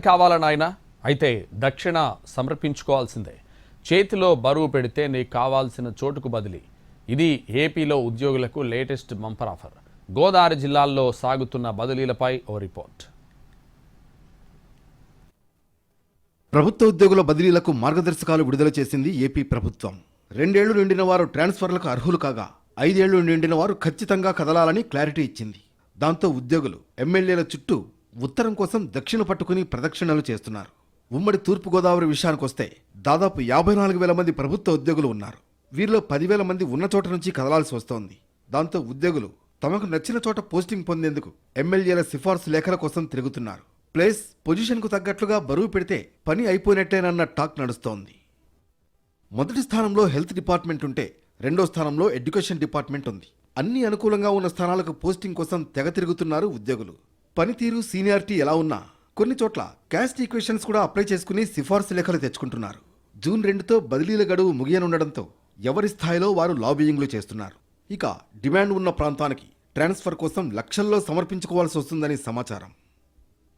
కావాలా అయితే దక్షిణ సమర్పించుకోవాల్సిందే. చేతిలో బరువు పెడితే నీకు కావాల్సిన చోటుకు బదిలీ. ఇది ఏపీలో ఉద్యోగులకు లేటెస్ట్ మంపర్ ఆఫర్. గోదావరి జిల్లాల్లో సాగుతున్న బదిలీలపై ఓ రిపోర్ట్. ప్రభుత్వ ఉద్యోగుల బదిలీలకు మార్గదర్శకాలు విడుదల చేసింది ఏపీ ప్రభుత్వం. రెండేళ్ళు నిండిన వారు ట్రాన్స్ఫర్లకు అర్హులు కాగా ఐదేళ్ళు నిండిన వారు ఖచ్చితంగా కదలాలని క్లారిటీ ఇచ్చింది. దాంతో ఉద్యోగులు ఎమ్మెల్యేల చుట్టూ ఉత్తరం కోసం దక్షిణ పట్టుకుని ప్రదక్షిణలు చేస్తున్నారు. ఉమ్మడి తూర్పుగోదావరి విషయానికొస్తే దాదాపు యాభై నాలుగు వేల మంది ప్రభుత్వ ఉద్యోగులు ఉన్నారు. వీరిలో పదివేల మంది ఉన్న చోట నుంచి కదలాల్సి వస్తోంది. దాంతో ఉద్యోగులు తమకు నచ్చిన చోట పోస్టింగ్ పొందేందుకు ఎమ్మెల్యేల సిఫార్సు లేఖల కోసం తిరుగుతున్నారు. ప్లేస్ పొజిషన్కు తగ్గట్లుగా బరువు పెడితే పని అయిపోయినట్టేనన్న టాక్ నడుస్తోంది. మొదటి స్థానంలో హెల్త్ డిపార్ట్మెంట్ ఉంటే రెండో స్థానంలో ఎడ్యుకేషన్ డిపార్ట్మెంట్ ఉంది. అన్ని అనుకూలంగా ఉన్న స్థానాలకు పోస్టింగ్ కోసం తెగ తిరుగుతున్నారు ఉద్యోగులు. పనితీరు సీనియారిటీ ఎలా ఉన్నా కొన్ని చోట్ల క్యాస్ట్ ఈక్వేషన్స్ కూడా అప్లై చేసుకుని సిఫార్సు లేఖలు తెచ్చుకుంటున్నారు. జూన్ రెండుతో బదిలీల గడువు ముగియనుండడంతో ఎవరి స్థాయిలో వారు లాబియింగ్లు చేస్తున్నారు. ఇక డిమాండ్ ఉన్న ప్రాంతానికి ట్రాన్స్ఫర్ కోసం లక్షల్లో సమర్పించుకోవాల్సి వస్తుందని సమాచారం.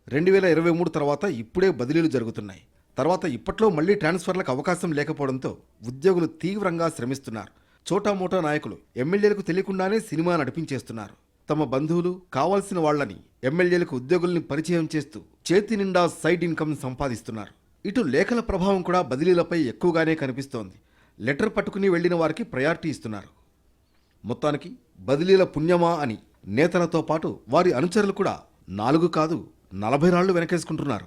రెండు వేల ఇరవై మూడు తర్వాత ఇప్పుడే బదిలీలు జరుగుతున్నాయి. తర్వాత ఇప్పట్లో మళ్ళీ ట్రాన్స్ఫర్లకు అవకాశం లేకపోవడంతో ఉద్యోగులు తీవ్రంగా శ్రమిస్తున్నారు. చోటామోటా నాయకులు ఎమ్మెల్యేలకు తెలియకుండానే సినిమా నడిపించేస్తున్నారు. తమ బంధువులు కావాల్సిన వాళ్ళని ఎమ్మెల్యేలకు ఉద్యోగుల్ని పరిచయం చేస్తూ చేతి నిండా సైడ్ ఇన్కమ్ సంపాదిస్తున్నారు. ఇటు లేఖల ప్రభావం కూడా బదిలీలపై ఎక్కువగానే కనిపిస్తోంది. లెటర్ పట్టుకుని వెళ్ళిన వారికి ప్రయారిటీ ఇస్తున్నారు. మొత్తానికి బదిలీల పుణ్యమా అని నేతలతో పాటు వారి అనుచరులు కూడా నాలుగు కాదు నలభై రాళ్ళు వెనకేసుకుంటున్నారు.